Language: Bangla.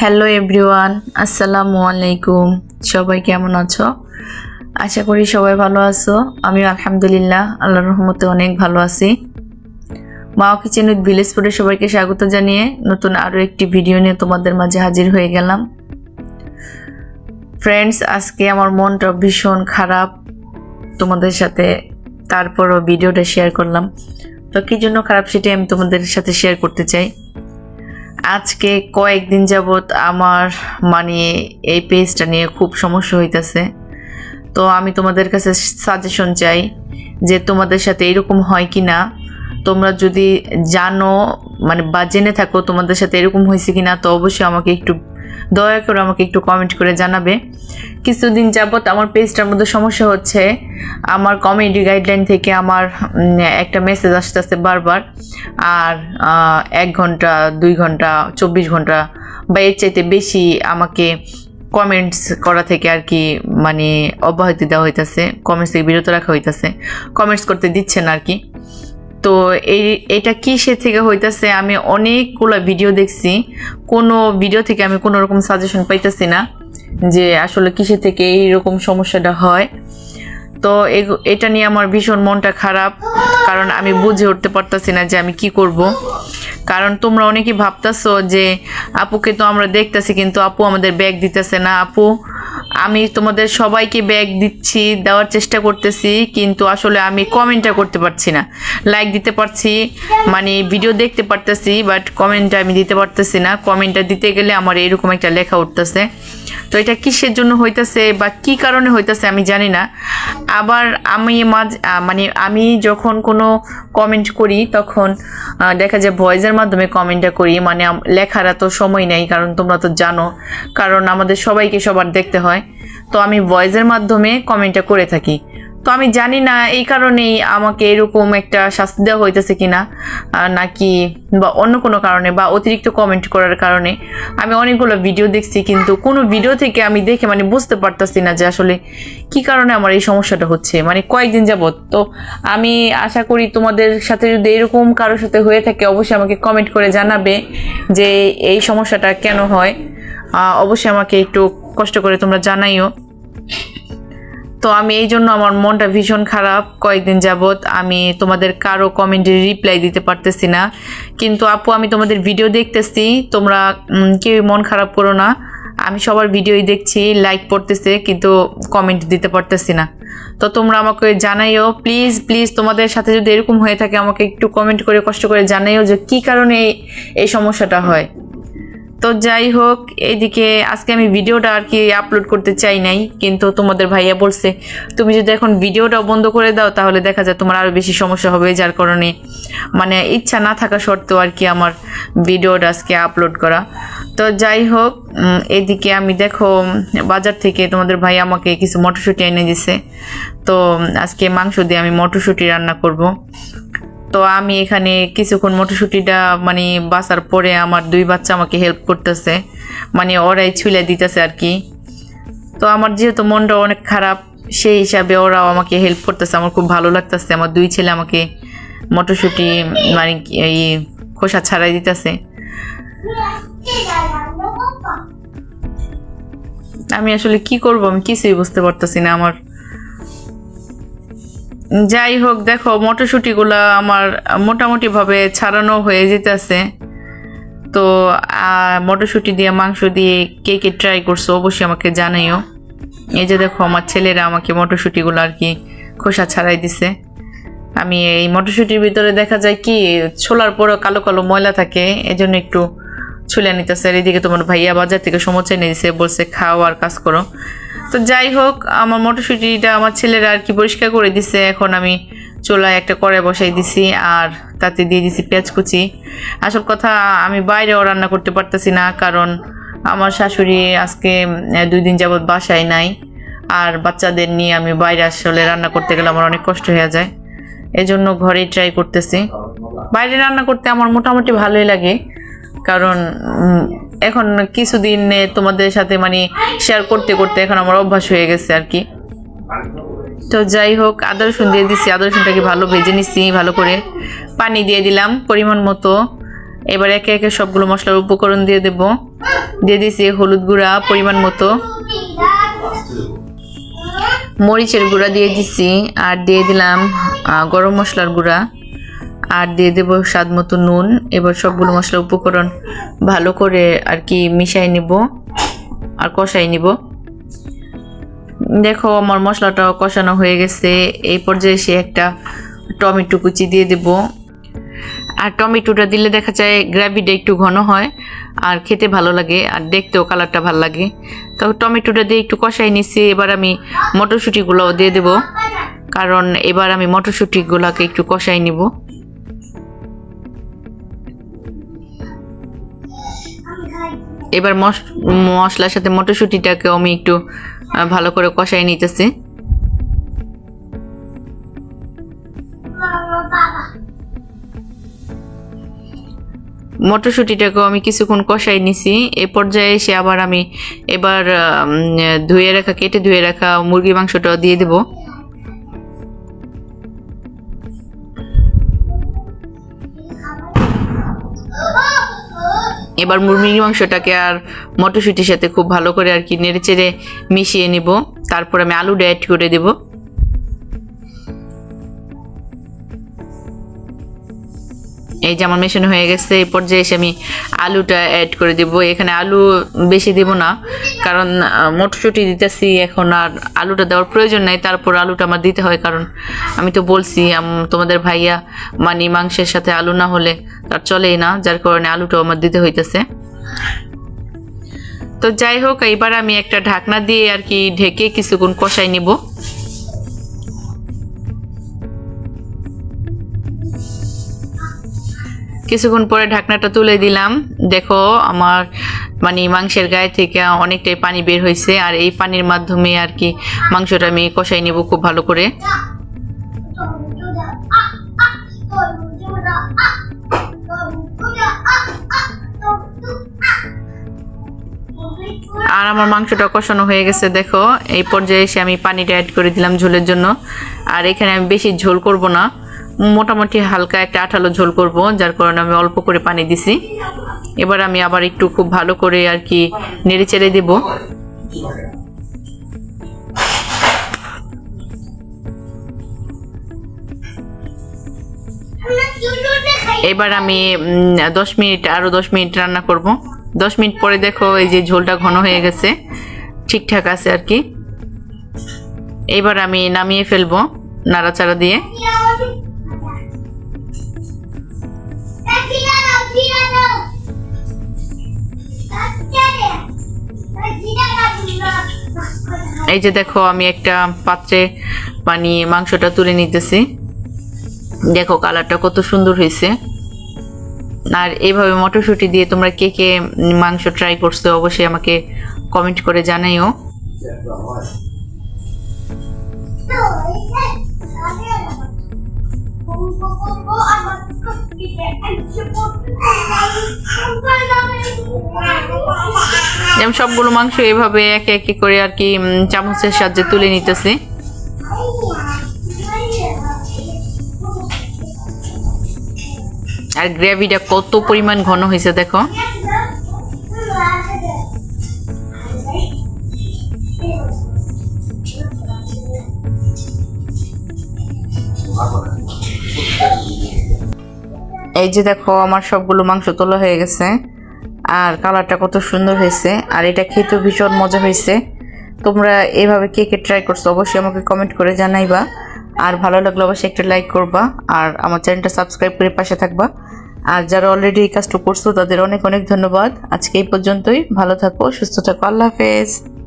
হ্যালো এভরিওয়ান, আসসালামু আলাইকুম। সবাই কেমন আছো? আশা করি সবাই ভালো আছো। আমি আলহামদুলিল্লাহ, আল্লাহর রহমতে অনেক ভালো আছি। মাও কিচেন উইথ ভিলেজ ফুডে সবাইকে স্বাগত জানিয়ে নতুন আরও একটি ভিডিও নিয়ে তোমাদের মাঝে হাজির হয়ে গেলাম। ফ্রেন্ডস আজকে আমার মনটা ভীষণ খারাপ। তোমাদের সাথে তারপরও ভিডিওটা শেয়ার করলাম। তো কী জন্য খারাপ সেটাই আমি তোমাদের সাথে শেয়ার করতে চাই। আজকে কয়েকদিন যাবৎ আমার মানে এই পেজটা নিয়ে খুব সমস্যা হইতেছে। তো আমি তোমাদের কাছে সাজেশন চাই যে তোমাদের সাথে এরকম হয় কি না তোমরা যদি জানো মানে বা জেনে থাকো তোমাদের সাথে এরকম হয়েছে কি না তো অবশ্যই আমাকে একটু দয়া করে আমাকে একটু কমেন্ট করে জানাবে। কিছুদিন যাবৎ আমার পেজটার মধ্যে সমস্যা হচ্ছে। আমার কমেডি গাইডলাইন থেকে আমার একটা মেসেজ আসতেছে বারবার। আর এক ঘণ্টা, দুই ঘণ্টা, চব্বিশ ঘণ্টা বা এর চাইতে বেশি আমাকে কমেন্টস করা থেকে আর কি মানে অব্যাহতি দেওয়া হইতেছে। কমেন্টস থেকে বিরত রাখা হইতাছে। কমেন্টস করতে দিচ্ছে না আর কি। তো এই, এটা কিসের থেকে হইতাছে? আমি অনেকগুলো ভিডিও দেখছি। কোনো ভিডিও থেকে আমি কোনো রকম সাজেশন পাইতেছি না যে আসলে কিসের থেকে এইরকম সমস্যাটা হয়। তো এটা নিয়ে আমার ভীষণ মনটা খারাপ, কারণ আমি বুঝে উঠতে পারতাছি না যে আমি কি করব। কারণ তোমরা অনেকেই ভাবতাছো যে, আপুকে তো আমরা দেখতেছি, কিন্তু আপু আমাদের ব্যাগ দিতেছে না। আপু আমি তোমাদের সবাইকে ব্যাগ দিচ্ছি, দেওয়ার চেষ্টা করতেছি, কিন্তু আসলে আমি কমেন্টটা করতে পারছি না। লাইক দিতে পারছি মানে ভিডিও দেখতে পারতেছি বাট কমেন্টটা আমি দিতে পারতেছি না। কমেন্টটা দিতে গেলে আমার এরকম একটা লেখা উঠতেছে। তো এটা কিসের জন্য হইতেছে বা কি কারণে হইতেছে আমি জানি না। আবার আমি মাঝ মানে আমি যখন কোনো কমেন্ট করি, তখন দেখা যায় ভয়েসের মাধ্যমে কমেন্টটা করি। মানে লেখার এত সময় নেই, কারণ তোমরা তো জানো। কারণ আমাদের সবাইকে সবার দেখতে হয়। তো আমি ভয়েসের মাধ্যমে কমেন্টটা করে থাকি। তো আমি জানি না এই কারণেই আমাকে এরকম একটা শাস্তি দেওয়া হইতেছে কিনা আহ, নাকি বা অন্য কোনো কারণে বা অতিরিক্ত কমেন্ট করার কারণে। আমি অনেকগুলো ভিডিও দেখছি কিন্তু কোনো ভিডিও থেকে আমি দেখে মানে বুঝতে পারতাছি না যে আসলে কি কারণে আমার এই সমস্যাটা হচ্ছে মানে কয়েকদিন যাবৎ। তো আমি আশা করি তোমাদের সাথে যদি এরকম কারোর সাথে হয়ে থাকে অবশ্যই আমাকে কমেন্ট করে জানাবে যে এই সমস্যাটা কেন হয়। অবশ্যই আমাকে একটু কষ্ট করে তোমরা জানাইও। তো আমি এই জন্য আমার মনটা ভীষণ খারাপ। কয়েকদিন যাবৎ আমি তোমাদের কারও কমেন্টে রিপ্লাই দিতে পারতেছি না। কিন্তু আপু, আমি তোমাদের ভিডিও দেখতেছি। তোমরা কেউ মন খারাপ করো না। আমি সবার ভিডিওই দেখছি লাইক পড়তেছে, কিন্তু কমেন্ট দিতে পারতেছি না। তো তোমরা আমাকে জানাইও। প্লিজ প্লিজ তোমাদের সাথে যদি এরকম হয়ে থাকে, আমাকে একটু কমেন্ট করে কষ্ট করে জানাইও যে কী কারণে এই সমস্যাটা হয়। তো যাই হোক, এইদিকে আজকে আমি ভিডিওটা আর কি আপলোড করতে চাই নাই, কিন্তু তোমাদের ভাইয়া বলছে, তুমি যদি এখন ভিডিওটা বন্ধ করে দাও, তাহলে দেখা যায় তোমার আরও বেশি সমস্যা হবে। যার কারণে মানে ইচ্ছা না থাকা সত্ত্বেও আর কি আমার ভিডিওটা আজকে আপলোড করা। তো যাই হোক এদিকে আমি দেখো, বাজার থেকে তোমাদের ভাই আমাকে কিছু মটরশুঁটি এনে দিছে। তো আজকে মাংস দিয়ে আমি মটরশুঁটি রান্না করব। তো আমি এখানে কিছুক্ষণ মটরশুঁটিটা মানে বাসার পরে আমার দুই বাচ্চা আমাকে হেল্প করতেছে। মানে ওরাই ছুলে দিতেছে আর কি তো আমার যেহেতু মনটা অনেক খারাপ, সেই হিসাবে ওরাও আমাকে হেল্প করতেছে। আমার খুব ভালো লাগতেছে। আমার দুই ছেলে আমাকে মটরশুঁটি মানে এই খোসা ছাড়াই দিতেছে। আমি আসলে কি করব? আমি কিছুই বুঝতে পারতেছি না আমার। যাই হোক, দেখো, মটরশুঁটিগুলো আমার মোটামুটিভাবে ছাড়ানো হয়ে যেতেছে। তো মটরশুঁটি দিয়ে, মাংস দিয়ে কে কে ট্রাই করছ অবশ্যই আমাকে জানাইও। এই যে দেখো, আমার ছেলেরা আমাকে মটরশুঁটিগুলো আর কি খোসা ছাড়াই দিছে। আমি এই মটরশুঁটির ভিতরে দেখা যায় কি, ছোলার পরও কালো কালো ময়লা থাকে, এজন্য একটু ছুলে নিতেছে। এদিকে তোমার ভাইয়া বাজার থেকে সমোচা এনে দিছে, বলছে, খাও আর কাজ করো। তো যাই হোক, আমার মটরশুঁটিটা আমার ছেলেরা আর কি পরিষ্কার করে দিছে। এখন আমি চোলায় একটা কড়াই বসাই দিছি আর তাতে দিয়ে দিছি পেঁয়াজ কুচি। আসল কথা, আমি বাইরেও রান্না করতে পারতেছি না, কারণ আমার শাশুড়ি আজকে দুই দিন যাবৎ বাসায় নাই। আর বাচ্চাদের নিয়ে আমি বাইরে আসলে রান্না করতে গেলে আমার অনেক কষ্ট হয়ে যায়। এজন্য ঘরেই ট্রাই করতেছি। বাইরে রান্না করতে আমার মোটামুটি ভালোই লাগে, কারণ এখন কিছুদিন তোমাদের সাথে মানে শেয়ার করতে করতে এখন আমার অভ্যাস হয়ে গেছে আর কি। তো যাই হোক আদা রসুন দিয়ে দিচ্ছি আদা রসুনটাকে ভালো ভেজে নিচ্ছি ভালো করে। পানি দিয়ে দিলাম পরিমাণ মতো। এবার একে একে সবগুলো মশলার উপকরণ দিয়ে দেবো। দিয়ে দিছি হলুদ গুঁড়া পরিমাণ মতো। মরিচের গুঁড়া দিয়ে দিছি, আর দিয়ে দিলাম গরম মশলার গুঁড়া। আর দিয়ে দেবো স্বাদ মতো নুন। এবার সবগুলো মশলা উপকরণ ভালো করে আর কি মিশাই নিব আর কষাই নিব। দেখো আমার মশলাটা কষানো হয়ে গেছে। এই পর্যায়ে সে একটা টমেটো কুচি দিয়ে দেব। আর টমেটোটা দিলে দেখা যায় গ্রাভিটা একটু ঘন হয় আর খেতে ভালো লাগে আর দেখতেও কালারটা ভালো লাগে। তো টমেটোটা দিয়ে একটু কষাই নিচ্ছি এবার আমি মটরশুঁটিগুলো দিয়ে দেব। কারণ এবার আমি মটরশুঁটিগুলোকে একটু কষাই নিব। এবার মশ- মশলার সাথে মটরশুঁটিটাকেও আমি একটু ভালো করে কষাই নিতেছি। মটরশুঁটিটাকেও আমি কিছুক্ষণ কষাই নিছি। এ পর্যায়ে এসে আবার আমি এবার ধুয়ে রাখা, কেটে ধুয়ে রাখা মুরগি মাংসটাও দিয়ে দেব। এবার মুরগি মাংসটাকে আর মটরশুঁটির সাথে খুব ভালো করে আর কি নেড়ে চেড়ে মিশিয়ে নিব। তারপর আমি আলুটা অ্যাড করে দেবো। এই যে আমার মেশানো হয়ে গেছে, এই পর্যায়ে এসে আমি আলুটা অ্যাড করে দিব। এখানে আলু বেশি দিব না, কারণ মটরশুঁটি দিতেছি, এখন আর আলুটা দেওয়ার প্রয়োজন নাই, তারপর আলুটা আমার দিতে হয়, কারণ আমি তো বলছি তোমাদের ভাইয়া মানে মাংসের সাথে আলু না হলে তার চলেই না, যার কারণে আলুটাও আমার দিতে হইতেছে। তো যাই হোক এবার আমি একটা ঢাকনা দিয়ে আর কি ঢেকে কিছুক্ষণ কষাই নিব। কিছুক্ষণ পরে ঢাকনাটা তুলে দিলাম। দেখো, আমার মানে মাংসের গায়ে থেকে অনেকটাই পানি বের হয়েছে আর এই পানির মাধ্যমে আর কি মাংসটা আমি কষাই নেব খুব ভালো করে। আর আমার মাংসটা কষানো হয়ে গেছে, দেখো। এই পর্যায়ে এসে আমি পানিটা অ্যাড করে দিলাম ঝোলের জন্য। আর এখানে আমি বেশি ঝোল করব না। মোটামুটি হালকা একটা আঠালো ঝোল করব, যার কারণে আমি অল্প করে পানি দিছি। এবার আমি আবার একটু খুব ভালো করে আর কি নেড়ে চেড়ে দেবো। এবার আমি দশ মিনিট আরও দশ মিনিট রান্না করব। দশ মিনিট পরে দেখো এই যে ঝোলটা ঘন হয়ে গেছে, ঠিকঠাক আছে আর কি। এবার আমি নামিয়ে ফেলব নাড়াচাড়া দিয়ে। এই যে দেখো আমি একটা পাত্রে পানি মাংসটা তুলে নিতেছি দেখো কালারটা কত সুন্দর হয়েছে আর এইভাবে মটরশুঁটি দিয়ে তোমরা কে কে মাংস ট্রাই করছ অবশ্যই আমাকে কমেন্ট করে জানাইও যেমন সবগুলো মাংস এভাবে একে একে করে আর কি চামচের সাহায্যে তুলে নিতেছি। আর গ্রেভিটা কত পরিমাণ ঘন হয়েছে দেখো। এই যে দেখো, আমার সবগুলো মাংস তোলা হয়ে গেছে। আর কালারটা কত সুন্দর হয়েছে। আর এটা খেতেও ভীষণ মজা হয়েছে। তোমরা এভাবে কে কে ট্রাই করছ অবশ্যই আমাকে কমেন্ট করে জানাইবা। আর ভালো লাগলে অবশ্যই একটা লাইক করবা। আর আমার চ্যানেলটা সাবস্ক্রাইব করে পাশে থাকবা। আর যারা অলরেডি এই কাজটা করছ, তাদের অনেক অনেক ধন্যবাদ। আজকে এই পর্যন্তই। ভালো থাকো, সুস্থ থাকো। আল্লাহ হাফেজ।